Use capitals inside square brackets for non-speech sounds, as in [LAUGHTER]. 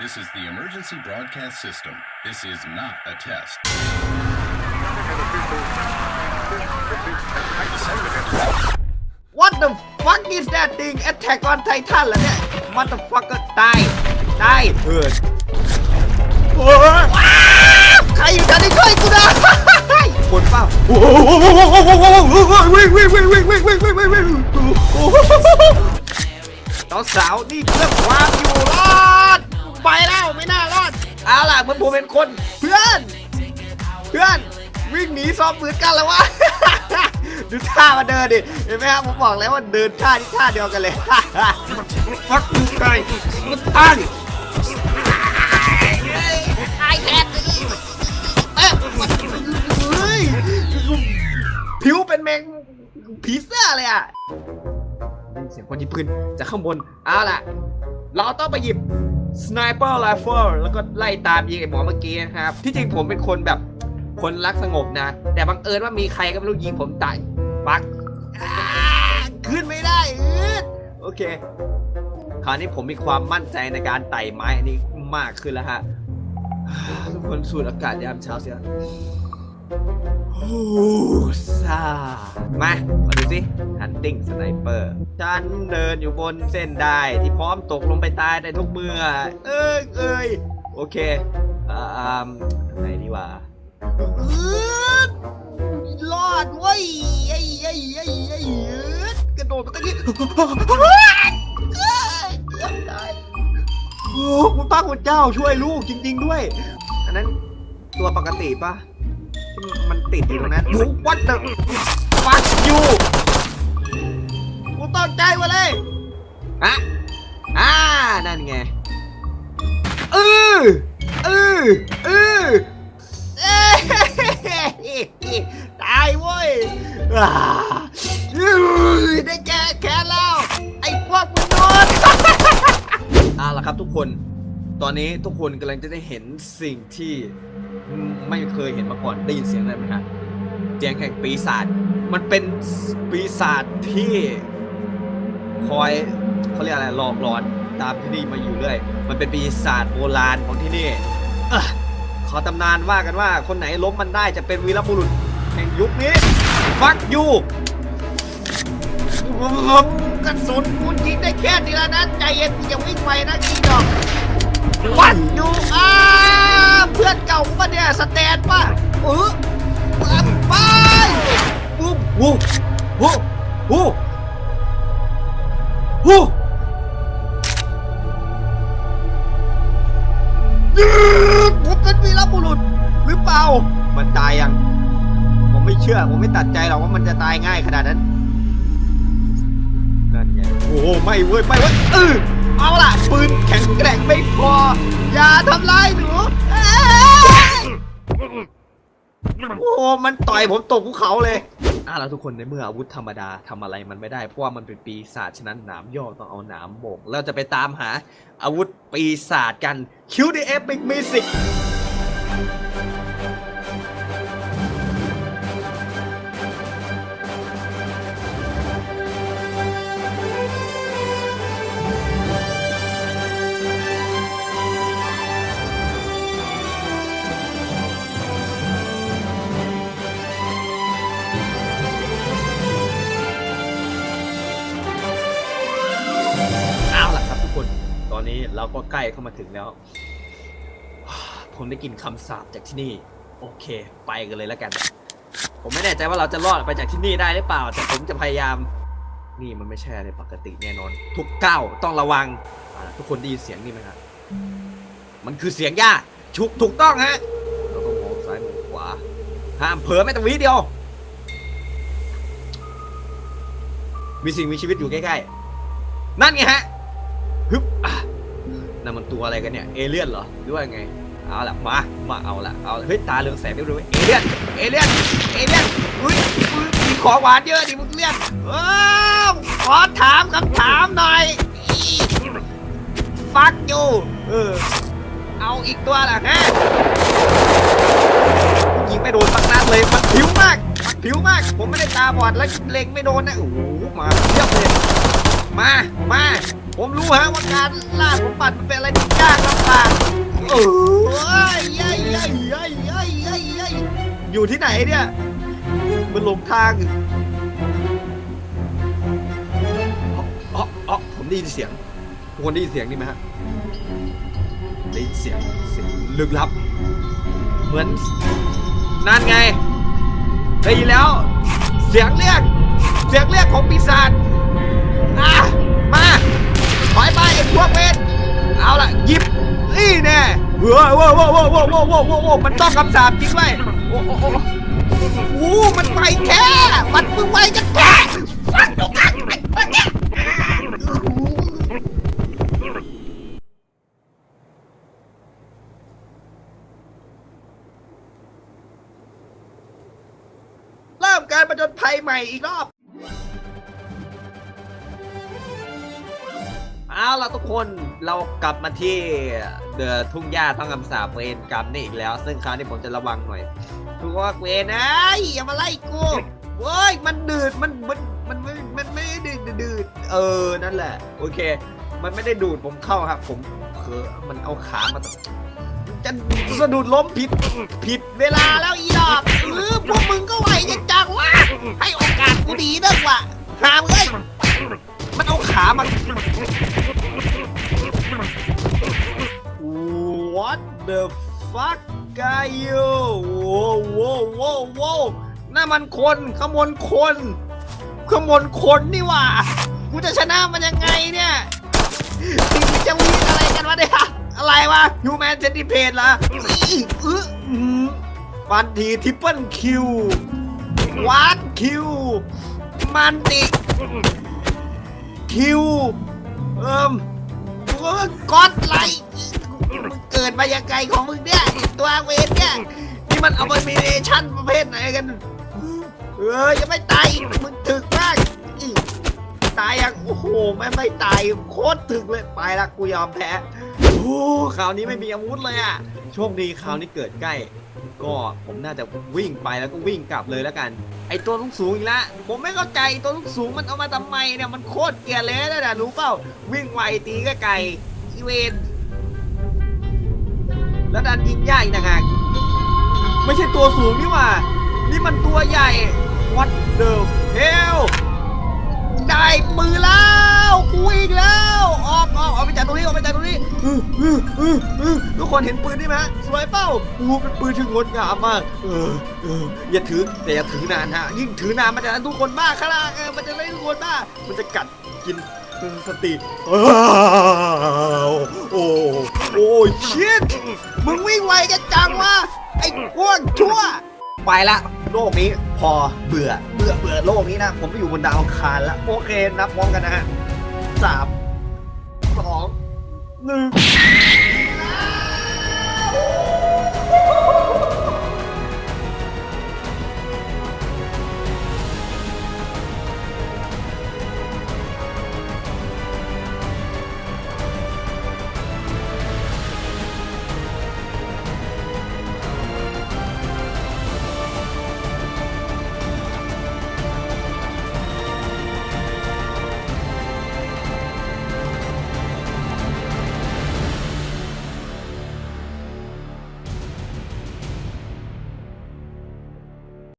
This is the emergency broadcast system. This is not a test. What the fuck is that thing Attack on Titan เหรอเนี่ย Motherfucker ตาย ตายเออโอ้ยว้าวใครอยู่แถวนี้ช่วยกูนะคนเปล่าโอ้โหวิ่งวิ่งวิ่งวิ่งวิ่งวิ่งวิ่งวิ่งวิ่งโอ้โหน้องสาวนี่เพื่อความอยู่รอด [LAUGHS] ไปแล้วไม่น่ารอดเอาล่ะเหมันผมเป็นคน เพื่อน เพื่อน วิ่งหนีซ้อมปืนกันแล้ววะ ดูท่ามาเดินดิ เห็นไหมครับผมบอกแล้วว่าเดินท่าที่ท่าเดียวกันเลยฟักกูไก่มันตั้งไอ้แคทเอ๊ะเฮ้ยผิวเป็นแมงผีเสื้อเลยอะได้ยินเสียงคนยิงปืนจากข้างบนเอาล่ะ เราต้องไปหยิบ sniper rifle แล้วก็ไล่ตามยิงไอ้หมอเมื่อกี้นะครับ ที่จริงผมเป็นคนแบบคนรักสงบนะ แต่บังเอิญว่ามีใครก็ไม่รู้ยิงผมตายปักขึ้นไม่ได้โอเค คราวนี้ผมมีความมั่นใจในการไต่ไม้อันนี้มากขึ้นแล้วฮะทุกคนสูดอากาศยามเช้าเสีย ซามาขอดูสิ Hunting Sniper ฉันเดินอยู่บนเส้นได้ที่พร้อมตกลงไปตายได้ทุกเมื่อ เอ้ยเอ้ยโอเค อ่าไหนดีวะรอดเว้ยไอ้ไอ้ไอ้ไอ้กระโดดมาตั้งนี้เอ้ยเกือบตายโอ้คุณป้าคุณเจ้าช่วยลูกจริง ๆ ด้วย อันนั้นตัวปกติปะ มันติดอยู่ตรงนั้นวัดเดอะฟักยูกูต้องใจมาเลยอะอ่า นั่นไงเออเออเออเอ้ยตายเว้ยอ่าอื้อได้แก้แค้นแล้ว ไอ้พวกมนุษย์ เอาละครับทุกคน ตอนนี้ทุกคนกำลังจะได้เห็นสิ่งที่ ไม่เคยเห็นมาก่อนได้ยินเสียงอะไรไหมฮะเสียงแห่งปีศาจมันเป็นปีศาจที่คอยเขาเรียกอะไรหลอกหลอนตามที่นี่มาอยู่เรื่อยมันเป็นปีศาจโบราณของที่นี่อขอตำนานว่ากันว่าคนไหนล้มมันได้จะเป็นวีรบุรุษแห่งยุคนี้ฟักยูกระสุนคุณยิงได้แค่นี้แล้วนะใจเย็นอย่าวิ่งไปนะกีดอกวัดยูอ้า เพื่อนเก่าปะเนี่ยสแตนปะเออไปวู้วู้วู้วู้วู้ผมเป็นวีรบุรุษหรือเปล่า มันตายยัง ผมไม่เชื่อ ผมไม่ตัดใจหรอกว่ามันจะตายง่ายขนาดนั้น นั่นไง โอ้โห ไม่เว้ย ไม่เว้ยเออเอาล่ะ ปืนแข็งแกร่งไม่พอยาท อ้มันต่อยผมตกภูเขาเลยอะแล้วทุกคนในเมื่ออาวุธธรรมดาทำอะไรมันไม่ได้เพราะว่ามันเป็นปีศาจฉะนั้นหนามย่อต้องเอาหนามโบกแล้วจะไปตามหาอาวุธปีศาจกัน QDF Music เราก็ใกล้เข้ามาถึงแล้ว ผมได้กลิ่นคำสาปจากที่นี่ โอเค ไปกันเลยแล้วกัน ผมไม่แน่ใจว่าเราจะรอดไปจากที่นี่ได้หรือเปล่า แต่ผมจะพยายาม นี่มันไม่ใช่อะไรปกติแน่นอน ทุกก้าวต้องระวังอ่าทุกคนได้ยินเสียงนี่ไหมครับมันคือเสียงย่าชุกถูกต้องฮะเราต้องมองซ้ายมองขวาห้ามเผลอแม้แต่วิเดียว มีสิ่งมีชีวิตอยู่ใกล้ๆ นั่นไงฮะฮึบอะ ตัวอะไรกันเนี่ย เอเลี่ยนเหรอ หรือว่าไง เอาละมา มาเอาละเอาละเฮ้ย ตาเรืองแสงได้ด้เอเลี่ยน เอเลี่ยน เอเลี่ยน อุ้ยมีของหวานเยอะดิมึงเลี่ยนเออขอถามคำถามหน่อยฟักอยู่เออ เอาอีกตัวละฮะยิงไม่โดนสักนัดเลยมันผิวมากมันผิวมาก ผมไม่ได้ตาบอดแล้วเล็งไม่โดนนะโอ้โหมาเทียบเลยมา ผมรู้ฮะว่าการล่าสมบัติมันเป็นอะไรที่ยากลำบากเออเย้ยเย้ยเย้ยเย้ยเย้ยเย้ยอยู่ที่ไหนเนี่ยมันหลงทางอ๋ออ๋อผมได้ยินเสียงทุกคนได้ยินเสียงนี่ไหมฮะได้ยินเสียงเสียงลึกลับ เหมือนนั่นไงได้ยินแล้ว เสียงเรียก เสียงเรียกของปีศาจอะ ถอยไปไอ้พวกเวนเอาล่ะหยิบนี่แน่เว้ยว้าวว้าวว้าวว้าวว้าวว้าวว้าวมันต้องคำสาปจริงด้วยโอ้โอ้โอ้มันไปแค่มันมึงไวจะแค่ฟังดูกันไอ้เนี้ยเริ่มการประจนภัยใหม่อีกรอบ เอาล่ะทุกคนเรากลับมาที่เดอะทุ่งหญ้าต้องคำสาปเวรกรรมนี่อีกแล้ว ซึ่งคราวนี้ผมจะระวังหน่อยทุกว่าเวรนะอย่ามาไล่กูเว้ยมันดืดมันมันมันไม่มันไม่ได้ดืดดืดเออนั่นแหละ โอเค มันไม่ได้ดูดผมเข้าครับ ผมเผลอมันเอาขามาจะสะดุดล้มผิดผิดเวลาแล้วอีดอก นั่นมันคนขมวลคนขมวลคนนี่หว่ากูจะชนะมันยังไงเนี่ยมึงจะวิ่งอะไรกันวะเนี่ยอะไรวะ Human Centipede เหรออีอื้อฟันทีทิปเปิลคิววัดคิวมันติคิวเอิ่มก๊อดไลท์เกิดมายังไงของมึงเนี่ยตัวเวนเนี่ยนี่มันเอาไปมีเนชั่นประเภทไหนกัน เออยังไม่ตายอีกมึงถึกมากอีตายยังโอ้โหไม่ไม่ตายโคตรถึกเลยไปละกูยอมแพ้โอ้คราวนี้ไม่มีอาวุธเลยอะโชคดีคราวนี้เกิดใกล้ ก็ผมน่าจะวิ่งไปแล้วก็วิ่งกลับเลยแล้วกัน ไอตัวลูกสูงอีกล้วผมไม่เข้าใจตัวลูกสูงมันเอามาทำไมเนี่ยมันโคตรเกลียร์เลยนะนะรู้เปล่าวิ่งไวตีก็ไกลอีเวนแล้วดันยิงยากอีกนะฮะไม่ใช่ตัวสูงนี่หว่า นี่มันตัวใหญ่ What the hell ได้ปืนแล้วกูวิ่งแล้วออกออกออกไปจากตรงนี้ออกไปจากตรงนี้อื้ออื้ออื้ออื้อทุกคนเห็นปืนนี่ไหมฮะสวยเป้าโอ้เป็นปืนที่งดงามมากเออเอออย่าถือแต่อย่าถือนานฮะยิ่งถือนานมันจะทุกคนบ้าข้างล่างเออมันจะไม่ทุกคนบ้ามันจะกัดกินสติอ้าวโอ้โอ้ชิตมึงวิ่งไวกันจังวะไอ้พวกชั่วไปละ โลกนี้พอเบื่อเบื่อเบื่อโลกนี้นะ ผมไปอยู่บนดาวอังคารแล้ว โอเค นับพร้อมกันนะฮะสามสองหนึ่ง